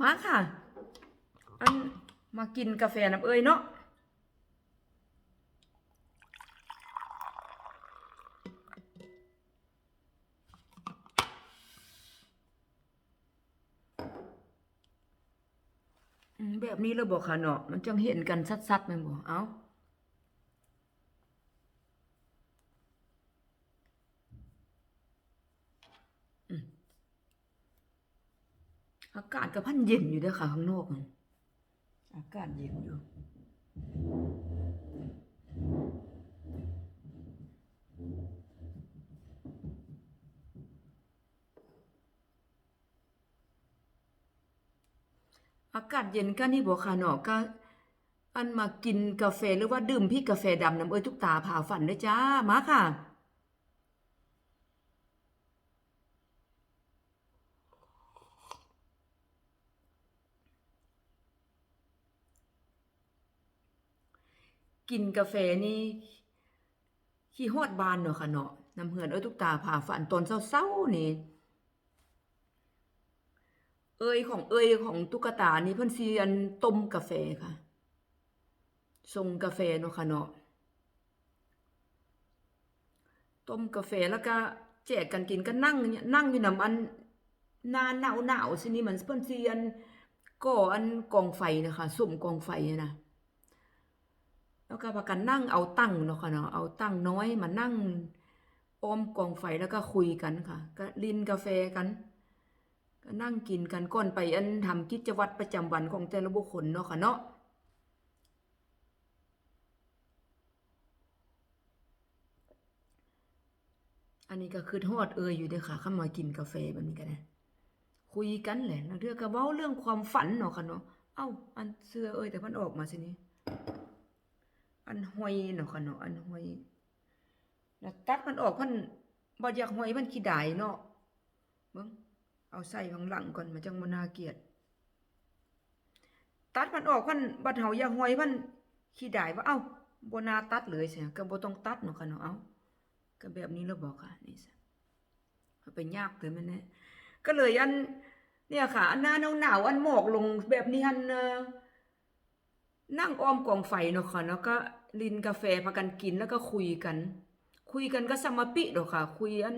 มาค่ะ อันมากินกาแฟน้ำเอ้ยเนาะแบบนี้เลยบอกค่ะเนาะมันจังเห็นกันชัดๆแม่นบ่เอ้า อากาศก็พันเย็นอยู่ด้อค่ะข้างนอกนั่นอากาศเย็นอยู่อากาศเย็นก็นี่บอกค่ะเนาะก็อันมากินกาแฟหรือว่าดื่มพี่กาแฟดำน้ำเอ้ยทุกตาผ่าฝันด้อจ้ามาค่ะ กินกาแฟนี่ขี้ฮอดบานเนาะค่ะเนาะน้ำเหือนเอ้ยทุกตาผ่าฝันตอนเศร้าๆนี่เอ้ยของเอ้ยของตุ๊กตานี่เพิ่นสิอันต้มกาแฟค่ะส่งกาแฟเนาะค่ะเนาะต้มกาแฟแล้วก็แจกกันกินก็นั่งเนี่ยนั่งอยู่นำอันหนาหนาวหนาวสินี่มันเพิ่นสิอันก่ออันกองไฟนะคะสุ่มกองไฟอะนะ แล้วก็พากันนั่งเอาตั้งเนาะค่ะเนาะเอาตั้งน้อยมานั่งอ้อมกองไฟแล้วก็คุยกันค่ะ ก็ลินกาแฟกันก็นั่งกินกันก่อนไปอันทำกิจวัตรประจำวันของแต่ละบุคคลเนาะค่ะเนาะอันนี้ก็คือทอดเอยอยู่เด้อค่ะเข้ามากินกาแฟแบบนี้กันนะคุยกันแหละแล้วเรื่องก็เว้าเรื่องความฝันเนาะค่ะเนาะเอ้าอันเสื้อเอยแต่มันออกมาสินี้ อันห้อยเนาะค่ะเนาะอันห้อยแล้วตัดมันออกพันบ่อยากห้อยมันขี้ดายเนาะเบิ่งเอาใส่ข้างหลังก่อนมันจังบ่น่าเกลียดตัดมันออกพันบัดเฮาอยากห้อยมันขี้ดายว่าเอ้าบ่น่าตัดเลยสิก็บ่ต้องตัดเนาะค่ะเนาะเอ้าก็แบบนี้แล้วบอกค่ะนี่ซะไปยากเกินแม่นแน่ก็เลยอันเนี่ยค่ะ อันหน้าหนาวๆอันหมอกลงแบบนี้อันเอ่อ นั่งอ้อมกองไฟเนาะค่ะแล้วก็ลินกาแฟพากันกินแล้วก็คุยกัน คุยกันก็สมมาปิดอกค่ะ คุยอัน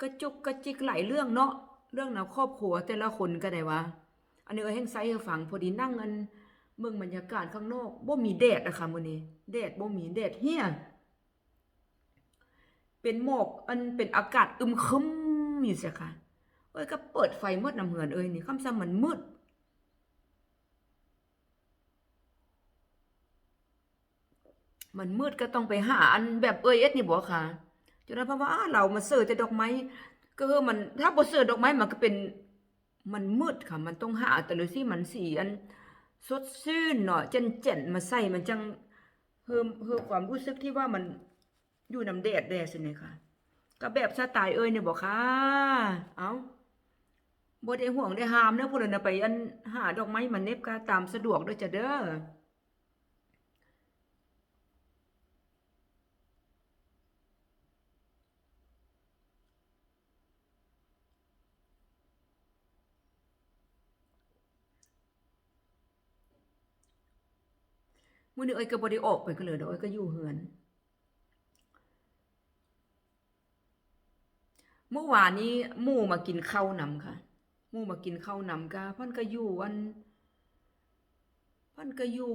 กระจุกกระจิกหลายเรื่องเนาะเรื่องในวครอบครัวแต่ละคนก็ได้ว่าอันนี้เออแห้งไซให้ฟังพอดีนั่งอันเมืองบรรยากาศข้างนอกบ่มีแดดอะค่ะมื้อนี้แดดบ่มีแดดเฮียเป็นหมอกอันเป็นอากาศอึมครึมอยู่สียค่ะเอ้ยก็เปิดไฟหมดน้ำเหือนเอ้ยนี่ค่ำซ้ำมันมืด มันมืดก็ต้องไปหาอันแบบเอยเอ็ดนี่บ่ค่ะจนนั้นเพราะว่าเรามาเสิร์ชแต่ดอกไม้ก็คือมันถ้าบ่เสิร์ชดอกไม้มันก็เป็นมันมืดค่ะ มันต้องหาแต่ละสิมันสีอันสดชื่นเนาะเจ่นมาใส่มันจังเพิ่มเพิ่มความรู้สึกที่ว่ามันอยู่น้ำแดดแดดสิเนี่ยค่ะก็แบบสไตล์เอ้ยเนี่ยบ่ค่ะ เอาบ่ได้ห่วงได้หามเด้อพุ่นน่ะไปอันหาดอกไม้มาเน็บก็ตามสะดวกด้อจ้ะเด้อ มื้อนี้เอ้ยก็บ่ได้ออกไปก็เลยดอเอ้ยก็อยู่เฮือน เมื่อวานนี้หมู่มากินข้าวนำค่ะหมู่มากินข้าวนำก็เพิ่นก็อยู่อันเพิ่นก็อยู่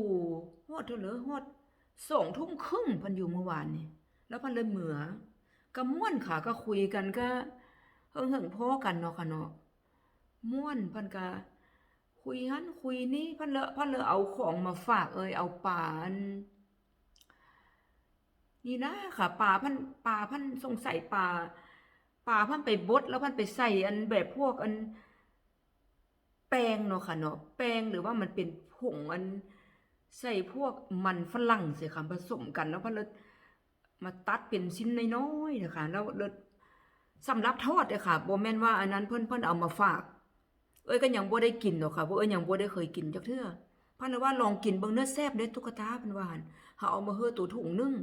ฮอดเท่าเหรอฮอด2ทุ่มครึ่งเพิ่นอยู่เมื่อวานนี้แล้วเพิ่นเลยเหมือก็ม่วนค่ะก็คุยกันก็เฮิงๆพอกันเนาะค่ะเนาะม่วนเพิ่นก็ คุยหันคุยนี่พันเลอะพันเลอะเอาของมาฝากเอ่ยเอาปลาอันนี่นะค่ะปลาพันปลาพันสงสัยปลาปลาพันไปบดแล้วพันไปใส่อันแบบพวกอัน แป้งเนาะค่ะเนาะแป้งหรือว่ามันเป็นผงอันใส่พวกมันฝรั่งสิค่ะผสมกันแล้วพันเลยมาตัดเป็นชิ้นน้อยๆนะคะแล้วแล้วสำหรับทอดเลยค่ะโบแมนว่าอันนั้นเพิ่อนเพิ่นเอามาฝาก เอ้ยก็ยังบ่ได้กินหรอกค่ะเพราะเอ้ยยังบ่ได้เคยกินจักเทื่อเพิ่นเลยว่าลองกินเบิ่งเนื้อแซ่บเด้ตุ๊กตาเพิ่นว่าหั่นเฮาเอามาเฮือตัวถุงนึง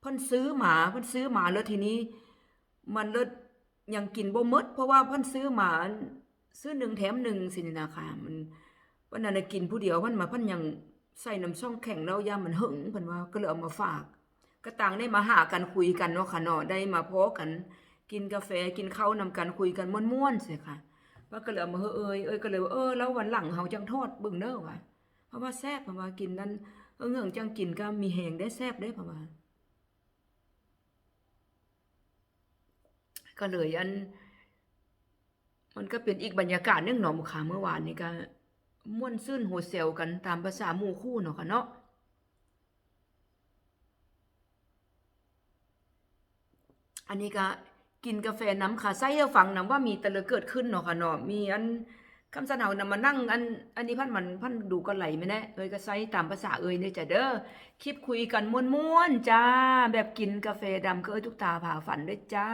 เพิ่นซื้อหมาเพิ่นซื้อหมาแล้วทีนี้ มันเลิศยังกินบ่หมดเพราะว่าเพิ่นซื้อหมาซื้อหนึ่งแถมหนึ่งสินี่นะค่ะมันวันนั้นกินผู้เดียวมันมาเพันยังใส่น้ำช่องแข็งแล้วยามันหึงเพิ่นว่าก็เลยเอามาฝาก ก็ต่างได้มาหากันคุยกันเนาะค่ะเนาะได้มาพอกัน กินกาแฟกินข้าวนำกันคุยกันม่วนๆสิค่ะ ว่าก็เลยเอามาเฮ้อเอ้ยเอ้ยก็เลยว่าเออแล้ววันหลังเฮาจังทอดเบิ่งเด้อว่ะเพราะว่าแซ่บเพราะว่ากินนั้นเออเงื่องจังกินก็มีแหงได้แซ่บได้เพราะว่าก็เลยอัน มันก็เป็นอีกบรรยากาศหนึงเนาะมื้อค่ะเมื่อวานนี้ก็ม่วนซื่นโฮเซลกันตามภาษาหมู่คู่เนาะค่ะเนาะอันนี้ก็ กินกาแฟน้ำค่ะไส้ให้ฟังนํว่ามีตะเลเกิดขึ้นเนาะค่ะเนาะมีอันคำสนเอานำมานั่งอันอันนี้พันมันพันดูก็ไหลไม่แน่เอ้ยก็ไซตามภาษาเอ้ยเนี่ยจ้ะเด้อคลิปคุยกันม้วนๆจ้า แบบกินกาแฟดำก็เอ้ยทุกตาผ่าฝันด้วยจ้า